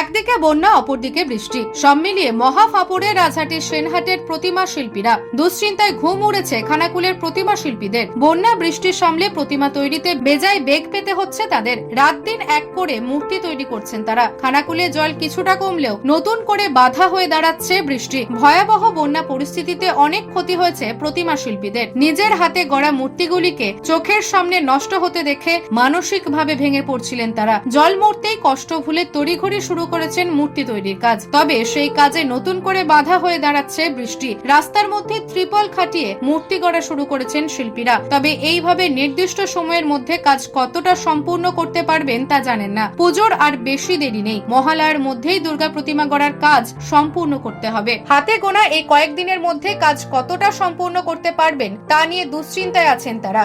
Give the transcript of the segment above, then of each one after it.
একদিকে বন্যা, অপরদিকে বৃষ্টি। সব মিলিয়ে মহা ফাপড়ে রাজহাটের সেনহাটের প্রতিমা শিল্পীরা। দুশ্চিন্তায় ঘুম উড়েছে খানাকুলের প্রতিমা শিল্পীদের। বন্যা বৃষ্টির সামলে প্রতিমা তৈরিতে বেজায় বেগ পেতে হচ্ছে তাদের। রাত দিন এক করে মূর্তি তৈরি করছেন তারা। খানাকুলে জল কিছুটা কমলেও নতুন করে বাধা হয়ে দাঁড়াচ্ছে বৃষ্টি। ভয়াবহ বন্যা পরিস্থিতিতে অনেক ক্ষতি হয়েছে প্রতিমা শিল্পীদের। নিজের হাতে গড়া মূর্তিগুলিকে চোখের সামনে নষ্ট হতে দেখে মানসিকভাবে ভেঙে পড়ছিলেন তারা। জল মরতেই কষ্ট ভুলে তড়িঘড়ি শুরু করেছেন মূর্তি তৈরির কাজ। তবে সেই কাজে নতুন করে বাধা হয়ে দাঁড়াচ্ছে বৃষ্টি। রাস্তার মধ্যে ত্রিপল খাটিয়ে মূর্তি গড়া শুরু করেছেন শিল্পীরা। তবে এইভাবে নির্দিষ্ট সময়ের মধ্যে কাজ কতটা সম্পূর্ণ করতে পারবেন তা জানেন না। পুজোর আর বেশি দেরি নেই। মহালয়ার মধ্যেই দুর্গা প্রতিমা গড়ার কাজ সম্পূর্ণ করতে হবে। হাতে গোনা এই কয়েকদিনের মধ্যে কাজ কতটা সম্পূর্ণ করতে পারবেন তা নিয়ে দুশ্চিন্তায় আছেন তারা।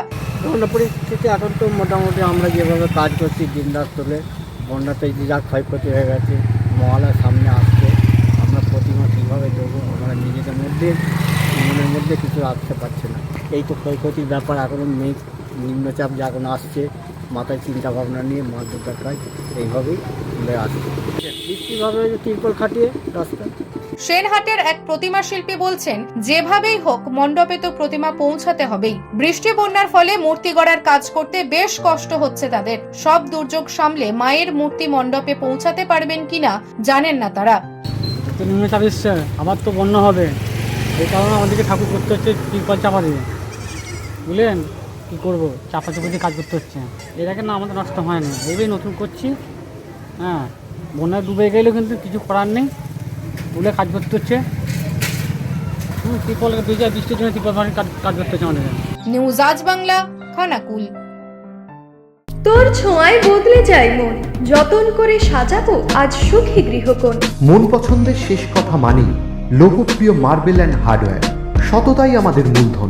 পরিস্থিতি এখন তো মোটামুটি আমরা যেভাবে কাজ করছি দিন রাত তোলে বন্যাতে যা ক্ষয়ক্ষতি হয়ে গেছে মহালয়ার সামনে আসছে, আমরা প্রতিমা কীভাবে দেবো আমরা নিজেদের মধ্যে, মনের মধ্যে কিছু আসতে পারছে না। এই তো ক্ষয়ক্ষতির ব্যাপার এখনও মেঘ, নিম্নচাপ যা এখন আসছে মাথায় চিন্তা ভাবনা নিয়ে মাছ দুটার কাজ এইভাবেই তিরপল খাটিয়ে রাস্তা সেনহাটের এক প্রতিমা শিল্পী বলছেন যেভাবেই হোক মণ্ডপে তো প্রতিমা পৌঁছাতে হবেই। বৃষ্টি বন্যার ফলে মূর্তি গড়ার কাজ করতে বেশ কষ্ট হচ্ছে তাদের। সব দুর্যোগ সামলে মায়ের মূর্তি মণ্ডপে পৌঁছাতে পারবেন কিনা জানেন না তারা। তো নিম্নচাপ এসছে। আবার তো বন্যা হবে। এই কারণে আমাদেরকে ঠাকুর করতে হচ্ছে তিরপল চাপা দিয়ে। বুঝলেন? কী করব? চাপা চাপা দিয়ে কাজ করতে হচ্ছে। এর আগে না আমাদের নষ্ট হয় না। এইভাবেই নতুন করছি। হ্যাঁ বন্যায় ডুবে গেলেও কিন্তু কিছু করার নেই। বলে কাজ করতে হচ্ছে। তিরপল ভিজা বৃষ্টির জন্য তিরপল কাজ কাজ করতে হচ্ছে আমাদের। নিউজ আজ বাংলা খানাকুল। তোর ছোঁয়ায় বদলে যায় মন। যতন করে সাজাবো আজ সুখী গৃহকোণ। মন পছন্দের শেষ কথা মানি লোকপ্রিয় মার্বেল অ্যান্ড হার্ডওয়্যার। সততাই আমাদের মূলধন।